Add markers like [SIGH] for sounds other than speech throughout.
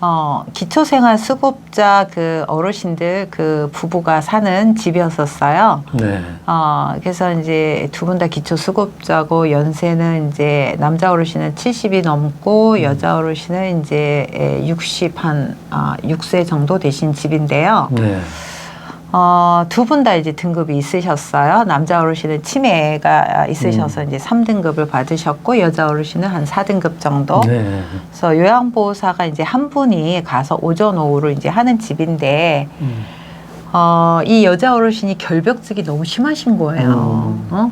어, 기초생활 수급자 그 어르신들 그 부부가 사는 집이었었어요. 네. 어, 그래서 이제 두 분 다 기초 수급자고 연세는 이제 남자 어르신은 70이 넘고 여자 어르신은 이제 60한 아, 6세 정도 되신 집인데요. 네. 어, 두 분 다 이제 등급이 있으셨어요. 남자 어르신은 치매가 있으셔서 이제 3등급을 받으셨고 여자 어르신은 한 4등급 정도. 네. 그래서 요양보호사가 이제 한 분이 가서 오전 오후를 이제 하는 집인데 음. 어, 이 여자 어르신이 결벽증이 너무 심하신 거예요. 음. 어?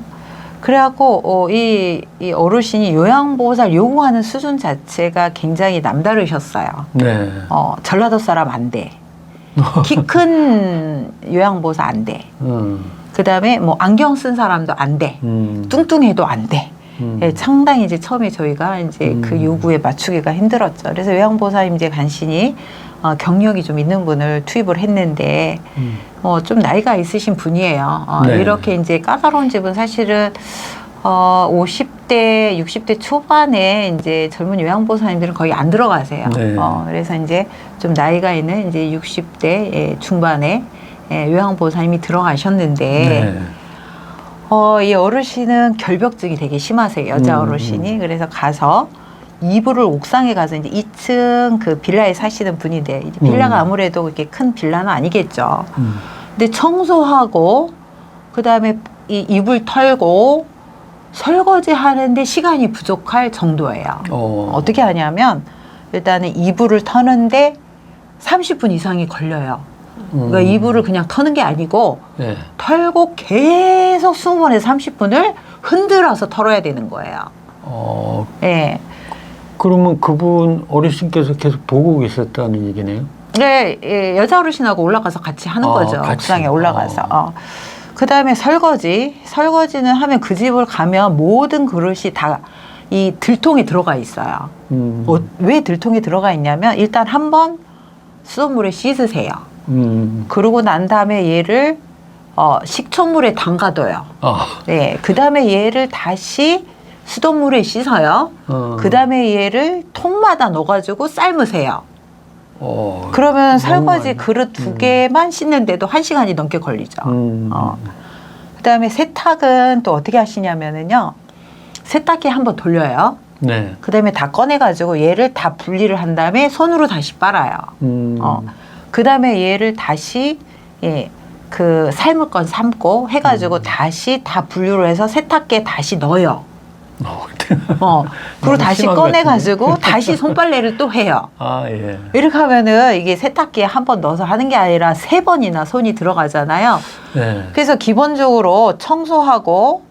그래갖고 어, 이, 이 어르신이 요양보호사를 요구하는 수준 자체가 굉장히 남다르셨어요. 네. 어, 전라도 사람 안 돼. 키 [LAUGHS] 큰 요양보호사 안 돼. 음. 그 다음에 뭐 안경 쓴 사람도 안 돼. 음. 뚱뚱해도 안 돼. 음. 예, 상당히 이제 처음에 저희가 이제 그 음. 요구에 맞추기가 힘들었죠. 그래서 요양보호사님 이제 간신히 어, 경력이 좀 있는 분을 투입을 했는데 음. 어, 좀 나이가 있으신 분이에요. 어, 네. 이렇게 이제 까다로운 집은 사실은 어, 50 대, 60대 초반에 이제 젊은 요양보호사님들은 거의 안 들어가세요. 네. 어, 그래서 이제 좀 나이가 있는 이제 60대 예, 중반에 예, 요양보호사님이 들어가셨는데 네. 어, 이 어르신은 결벽증이 되게 심하세요. 여자 음, 어르신이. 그래서 가서 이불을 옥상에 가서 이제 2층 그 빌라에 사시는 분인데 이제 빌라가 음. 아무래도 그렇게 큰 빌라는 아니겠죠. 음. 근데 청소하고 그다음에 이 이불 털고 설거지 하는데 시간이 부족할 정도예요. 어. 어떻게 하냐면 일단은 이불을 터는데 30분 이상이 걸려요. 그러니까 음. 이불을 그냥 터는 게 아니고 네. 털고 계속 20분에서 30분을 흔들어서 털어야 되는 거예요. 어. 예. 그러면 그분 어르신께서 계속 보고 계셨다는 얘기네요. 네, 예, 여자 어르신하고 올라가서 같이 하는 아, 거죠. 같이. 옥상에 올라가서. 어. 어. 그 다음에 설거지. 설거지는 하면 그 집을 가면 모든 그릇이 다 이 들통에 들어가 있어요. 음. 어, 왜 들통에 들어가 있냐면 일단 한 번 수돗물에 씻으세요. 음. 그러고 난 다음에 얘를 어, 식초물에 담가둬요. 아. 네, 그 다음에 얘를 다시 수돗물에 씻어요. 어. 그 다음에 얘를 통마다 넣어가지고 삶으세요. 어. 그러면 설거지. 그릇 두 음. 개만 씻는데도 한 시간이 넘게 걸리죠. 음. 어. 그 다음에 세탁은 또 어떻게 하시냐면은요. 세탁기 한번 돌려요. 네. 그 다음에 다 꺼내가지고 얘를 다 분리를 한 다음에 손으로 다시 빨아요. 음. 어. 그 다음에 얘를 다시, 예, 그 삶을 건 삶고 해가지고 음. 다시 다 분류를 해서 세탁기에 다시 넣어요. 어. 어. 그리고 다시 심한 것 꺼내 가지고 다시 손빨래를 또 해요. 아 예. 이렇게 하면은 이게 세탁기에 한 번 넣어서 하는 게 아니라 세 번이나 손이 들어가잖아요. 네. 그래서 기본적으로 청소하고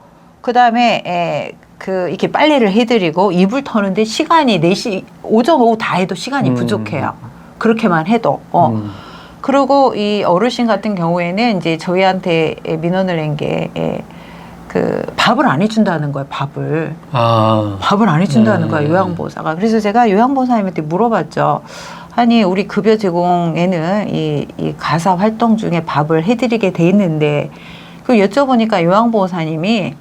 그 다음에 그 이렇게 빨래를 해 드리고 이불 터는데 시간이 네시 오전 오후 다 해도 시간이 음. 부족해요. 그렇게만 해도. 어. 음. 그리고 이 어르신 같은 경우에는 이제 저희한테 민원을 낸게 그 밥을 안 해준다는 거예요. 밥을 아. 밥을 안 해준다는 네. 거예요. 요양보호사가. 그래서 제가 요양보호사님한테 물어봤죠. 아니 우리 급여 제공에는 이, 이 가사 활동 중에 밥을 해드리게 돼 있는데 그 여쭤보니까 요양보호사님이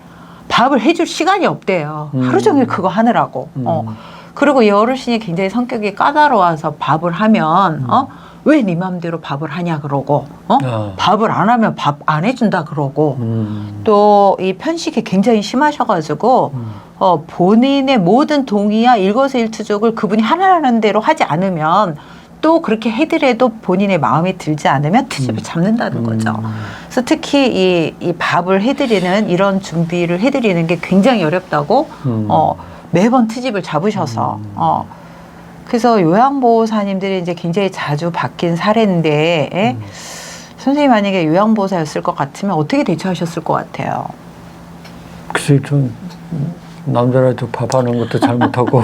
밥을 해줄 시간이 없대요. 음. 하루 종일 그거 하느라고. 음. 어. 그리고 이 어르신이 굉장히 성격이 까다로워서 밥을 하면 어? 왜 네 맘대로 밥을 하냐 그러고 어? 아. 밥을 안 하면 밥 안 해준다 그러고 음. 또 이 편식이 굉장히 심하셔가지고 음. 어, 본인의 모든 동의와 일거수일투족을 그분이 하라는 대로 하지 않으면 또 그렇게 해드려도 본인의 마음에 들지 않으면 트집을 음. 잡는다는 거죠. 음. 그래서 특히 이, 이 밥을 해드리는 이런 준비를 해드리는 게 굉장히 어렵다고 음. 어, 매번 트집을 잡으셔서 음. 어, 그래서 요양보호사님들이 이제 굉장히 자주 바뀐 사례인데 예? 음. 선생님 만약에 요양보호사였을 것 같으면 어떻게 대처하셨을 것 같아요? 글쎄 좀 남자라도 밥하는 것도 잘 못하고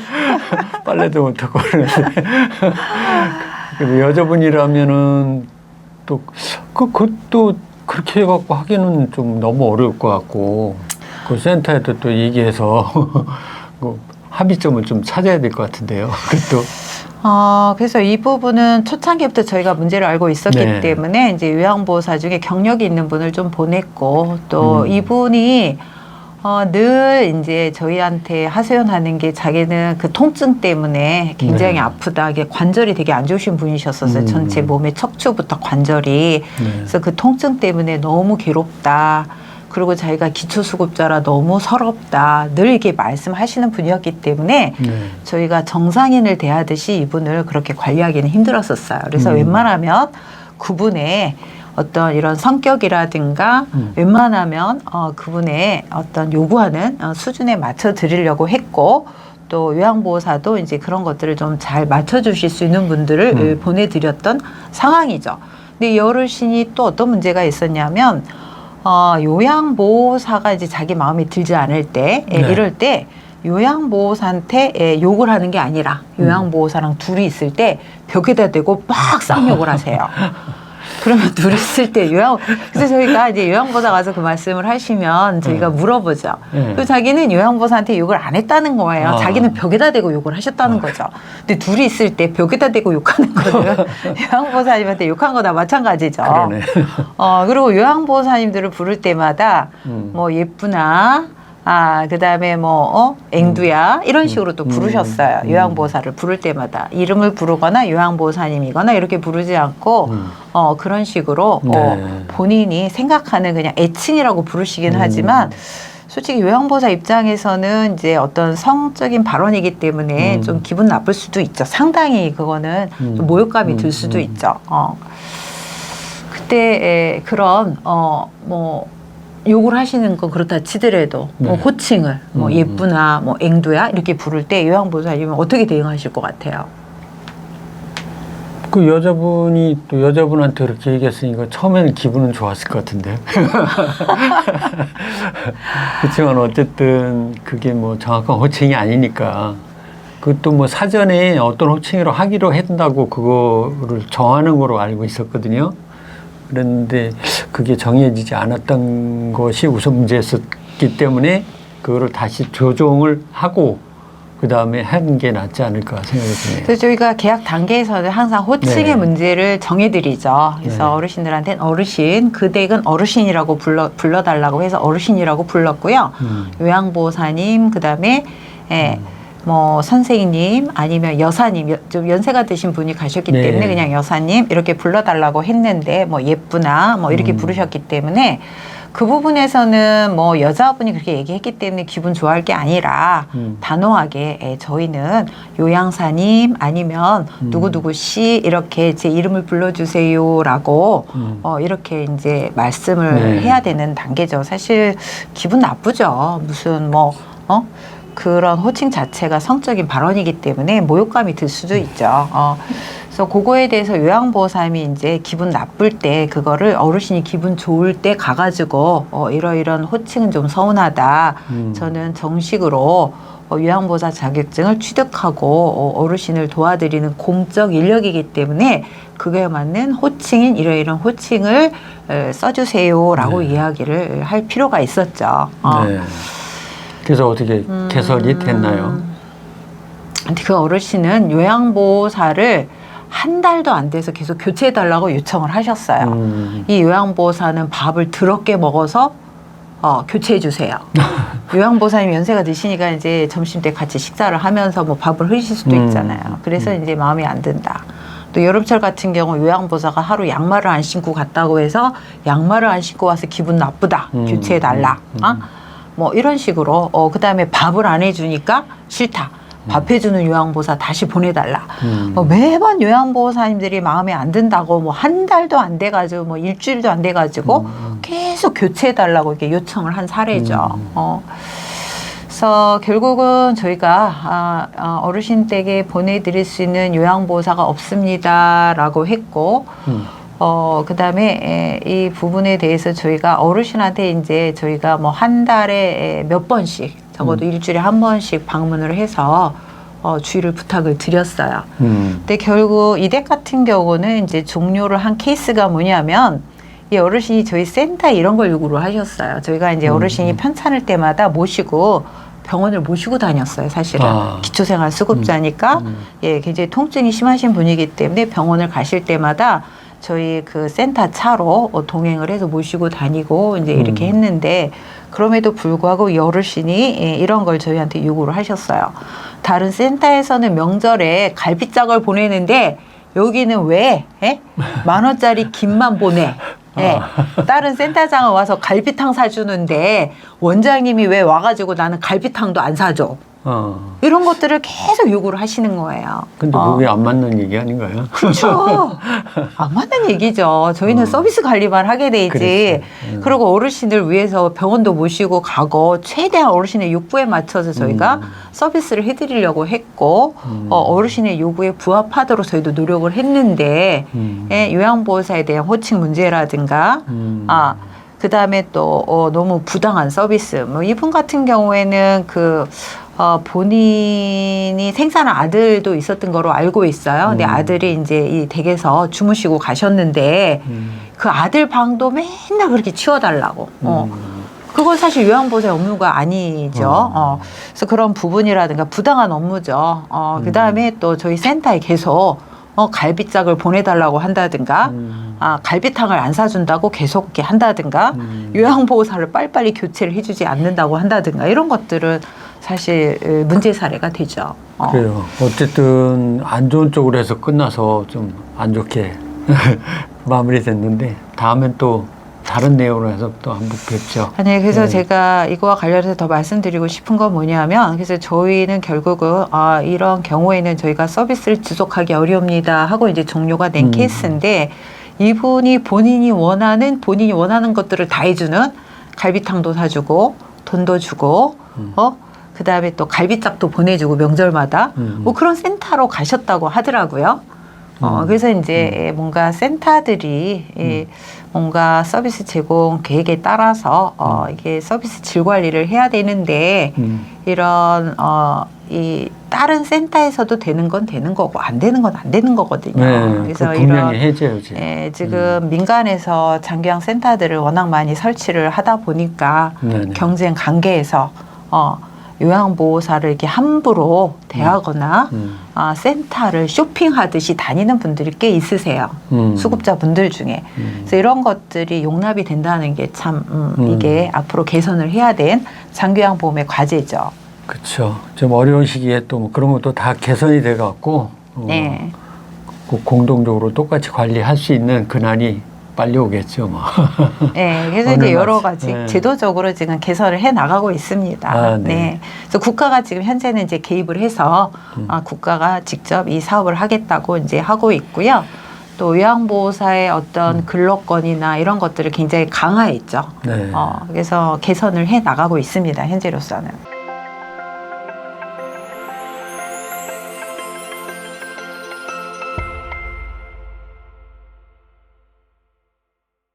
[LAUGHS] 빨래도 못하고 그러는데 여자분이라면은 또 그, 그것도 그렇게 해갖고 하기는 좀 너무 어려울 것 같고 그 센터에도 또 얘기해서 [LAUGHS] 그 합의점을 좀 찾아야 될 것 같은데요. [LAUGHS] 그것도 아, 그래서 이 부분은 초창기부터 저희가 문제를 알고 있었기 네. 때문에 이제 요양보호사 중에 경력이 있는 분을 좀 보냈고 또 음. 이분이 어, 늘 이제 저희한테 하소연하는 게 자기는 그 통증 때문에 굉장히 네. 아프다. 이게 관절이 되게 안 좋으신 분이셨었어요. 음. 전체 몸의 척추부터 관절이. 네. 그래서 그 통증 때문에 너무 괴롭다. 그리고 자기가 기초수급자라 너무 서럽다. 늘 이렇게 말씀하시는 분이었기 때문에 네. 저희가 정상인을 대하듯이 이분을 그렇게 관리하기는 힘들었었어요. 그래서 음. 웬만하면 그분의 어떤 이런 성격이라든가 음. 웬만하면 어, 그분의 어떤 요구하는 어, 수준에 맞춰 드리려고 했고 또 요양보호사도 이제 그런 것들을 좀 잘 맞춰 주실 수 있는 분들을 음. 보내드렸던 상황이죠. 근데 이 어르신이 또 어떤 문제가 있었냐면 어, 요양보호사가 이제 자기 마음에 들지 않을 때 예, 네. 이럴 때 요양보호사한테 예, 욕을 하는 게 아니라 음. 요양보호사랑 둘이 있을 때 벽에다 대고 막 쌍욕을 하세요. [LAUGHS] 그러면 둘이 있을 때 요양 그래서 저희가 이제 요양보호사 가서 그 말씀을 하시면 저희가 네. 물어보죠. 네. 그 자기는 요양보호사한테 욕을 안 했다는 거예요. 아. 자기는 벽에다 대고 욕을 하셨다는 아. 거죠. 근데 둘이 있을 때 벽에다 대고 욕하는 거는 [LAUGHS] 요양보호사님한테 욕한 거나 마찬가지죠. 그러네. 어, 그리고 요양보호사님들을 부를 때마다 음. 뭐 예쁘나 아, 그 다음에 뭐, 어, 앵두야, 이런 식으로 또 음. 부르셨어요. 음. 요양보호사를 부를 때마다. 이름을 부르거나 요양보호사님이거나 이렇게 부르지 않고, 음. 어, 그런 식으로, 네. 어, 본인이 생각하는 그냥 애칭이라고 부르시긴 음. 하지만, 솔직히 요양보호사 입장에서는 이제 어떤 성적인 발언이기 때문에 음. 좀 기분 나쁠 수도 있죠. 상당히 그거는 음. 좀 모욕감이 들 음. 수도 음. 있죠. 어. 그때 에, 그런 어 뭐 욕을 하시는 거 그렇다 치더라도 뭐 네. 호칭을 뭐 음, 예쁘나 뭐 앵두야 이렇게 부를 때 요양보호사님은 어떻게 대응하실 것 같아요? 그 여자분이 또 여자분한테 그렇게 얘기했으니까 처음에는 기분은 좋았을 것 같은데. [LAUGHS] 그렇지만 어쨌든 그게 뭐 정확한 호칭이 아니니까. 그것도 뭐 사전에 어떤 호칭으로 하기로 했다고 그거를 정하는 거로 알고 있었거든요. 그랬는데 그게 정해지지 않았던 것이 우선 문제였었기 때문에 그거를 다시 조정을 하고 그 다음에 하는 게 낫지 않을까 생각이 드네요. 그래서 저희가 계약 단계에서는 항상 호칭의 네. 문제를 정해드리죠. 그래서 네. 어르신들한테는 어르신, 그 댁은 어르신이라고 불러 불러달라고 해서 어르신이라고 불렀고요. 음. 요양보호사님, 그 다음에 예, 뭐 선생님 아니면 여사님 여- 좀 연세가 드신 분이 가셨기 네. 때문에 그냥 여사님 이렇게 불러달라고 했는데 뭐 예쁘나 뭐 이렇게 음. 부르셨기 때문에 그 부분에서는 뭐 여자분이 그렇게 얘기했기 때문에 기분 좋아할 게 아니라 음. 단호하게 예, 저희는 요양사님 아니면 음. 누구누구 씨 이렇게 제 이름을 불러주세요라고 음. 어, 이렇게 이제 말씀을 네. 해야 되는 단계죠. 사실 기분 나쁘죠. 무슨 뭐, 어? 그런 호칭 자체가 성적인 발언이기 때문에 모욕감이 들 수도 있죠. 어. 그래서 그거에 대해서 요양보호사님이 이제 기분 나쁠 때 그거를 어르신이 기분 좋을 때 가가지고 어, 이러이런 호칭은 좀 서운하다. 음. 저는 정식으로 어, 요양보호사 자격증을 취득하고 어, 어르신을 도와드리는 공적 인력이기 때문에 그거에 맞는 호칭인 이러이런 호칭을 에, 써주세요라고 네. 이야기를 할 필요가 있었죠. 어. 네. 그래서 어떻게 개설이 됐나요? 근데 그 어르신은 요양보호사를 한 달도 안 돼서 계속 교체해달라고 요청을 하셨어요. 음. 이 요양보호사는 밥을 더럽게 먹어서 어, 교체해 주세요. [LAUGHS] 요양보호사님 연세가 드시니까 이제 점심 때 같이 식사를 하면서 뭐 밥을 흐리실 수도 음. 있잖아요. 그래서 이제 마음에 안 든다. 또 여름철 같은 경우 요양보호사가 하루 양말을 안 신고 갔다고 해서 양말을 안 신고 와서 기분 나쁘다. 음. 교체해 달라. 음. 어? 뭐 이런 식으로 어 그다음에 밥을 안 해주니까 싫다. 밥 해주는 요양보호사 다시 보내달라. 음. 뭐 매번 요양보호사님들이 마음에 안 든다고 뭐 한 달도 안 돼가지고 뭐 일주일도 안 돼가지고 음. 계속 교체해달라고 이렇게 요청을 한 사례죠. 음. 어. 그래서 결국은 저희가 아, 아, 어르신 댁에 보내드릴 수 있는 요양보호사가 없습니다라고 했고 음. 어, 그 다음에 이 부분에 대해서 저희가 어르신한테 이제 저희가 뭐 한 달에 에, 몇 번씩 적어도 일주일에 한 번씩 방문을 해서 어, 주의를 부탁을 드렸어요. 음. 근데 결국 이댁 같은 경우는 이제 종료를 한 케이스가 뭐냐면 이 어르신이 저희 센터 이런 걸 요구를 하셨어요. 저희가 이제 음, 어르신이 편찮을 때마다 모시고 병원을 모시고 다녔어요. 사실은 아. 기초생활 수급자니까 음. 예 굉장히 통증이 심하신 분이기 때문에 병원을 가실 때마다 저희 그 센터 차로 어, 동행을 해서 모시고 다니고 이제 이렇게 음. 했는데 그럼에도 불구하고 이 어르신이 예, 이런 걸 저희한테 요구를 하셨어요. 다른 센터에서는 명절에 갈비짝을 보내는데 여기는 왜 예? 만 원짜리 김만 보내? 예. 다른 센터장은 와서 갈비탕 사주는데 원장님이 왜 와가지고 나는 갈비탕도 안 사줘? 어. 이런 것들을 계속 요구를 하시는 거예요. 근데 어. 그게 안 맞는 얘기 아닌가요? 그렇죠. [LAUGHS] 안 맞는 얘기죠. 저희는 음. 서비스 관리만 하게. 그렇지. 음. 그리고 어르신들 위해서 병원도 모시고 가고 최대한 어르신의 욕구에 맞춰서 저희가 음. 서비스를 해드리려고 했고 음. 어, 어르신의 요구에 부합하도록 저희도 노력을 했는데 음. 예, 요양보호사에 대한 호칭 문제라든가 음. 아, 그 다음에 또, 어, 너무 부당한 서비스. 뭐, 이분 같은 경우에는 그, 어, 본인이 생산한 아들도 있었던 거로 알고 있어요. 근데 음. 아들이 이제 이 댁에서 주무시고 가셨는데 음. 그 아들 방도 맨날 그렇게 치워달라고. 어. 음. 그건 사실 요양보호사의 업무가 아니죠. 어. 어. 그래서 그런 부분이라든가 부당한 업무죠. 어, 음. 그 다음에 또 저희 센터에 계속 어, 갈비짝을 보내달라고 한다든가 음. 아, 갈비탕을 안 사준다고 계속 이렇게 한다든가 음. 요양보호사를 빨리빨리 교체를 해주지 않는다고 한다든가 이런 것들은 사실 으, 문제 사례가 되죠. 어. 그래요. 어쨌든 안 좋은 쪽으로 해서 끝나서 좀 안 좋게 [LAUGHS] 마무리됐는데 다음엔 또 다른 내용으로 해서 또 한번 뵙죠. 아니 그래서 네. 제가 이거와 관련해서 더 말씀드리고 싶은 건 뭐냐면 그래서 저희는 결국은 아 이런 경우에는 저희가 서비스를 지속하기 어려웁니다 하고 이제 종료가 된 음. 케이스인데 이분이 본인이 원하는 본인이 원하는 것들을 다 해주는 갈비탕도 사주고 돈도 주고 음. 어 그 다음에 또 갈비짝도 보내주고 명절마다 음. 뭐 그런 센터로 가셨다고 하더라고요. 어, 음. 그래서 이제 뭔가 센터들이 이 뭔가 서비스 제공 계획에 따라서 어, 이게 서비스 질 관리를 해야 되는데 음. 이런 어, 이 다른 센터에서도 되는 건 되는 거고 안 되는 건 안 되는 거거든요. 네, 그래서 그 분명히 이런 해줘야지. 예, 지금 민간에서 장기양 센터들을 워낙 많이 설치를 하다 보니까 네네. 경쟁 관계에서 어, 요양보호사를 이렇게 함부로 대하거나 음. 아, 센터를 쇼핑하듯이 다니는 분들이 꽤 있으세요. 음. 수급자분들 중에. 음. 그래서 이런 것들이 용납이 된다는 게참 음, 음. 이게 앞으로 개선을 해야 된 장기요양보험의 과제죠. 그렇죠. 좀 어려운 시기에 또 뭐 그런 것도 다 개선이 돼 갖고 어, 네. 그 공동적으로 똑같이 관리할 수 있는 그날이 빨리 오겠죠. 뭐. [LAUGHS] 네, 그래서 이제 여러 맛- 가지 네. 제도적으로 지금 개선을 해 나가고 있습니다. 아, 네. 네. 그래서 국가가 지금 현재는 이제 개입을 해서 음. 아, 국가가 직접 이 사업을 하겠다고 이제 하고 있고요. 또 요양보호사의 어떤 근로권이나 이런 것들을 굉장히 강화했죠. 네. 어, 그래서 개선을 해 나가고 있습니다. 현재로서는.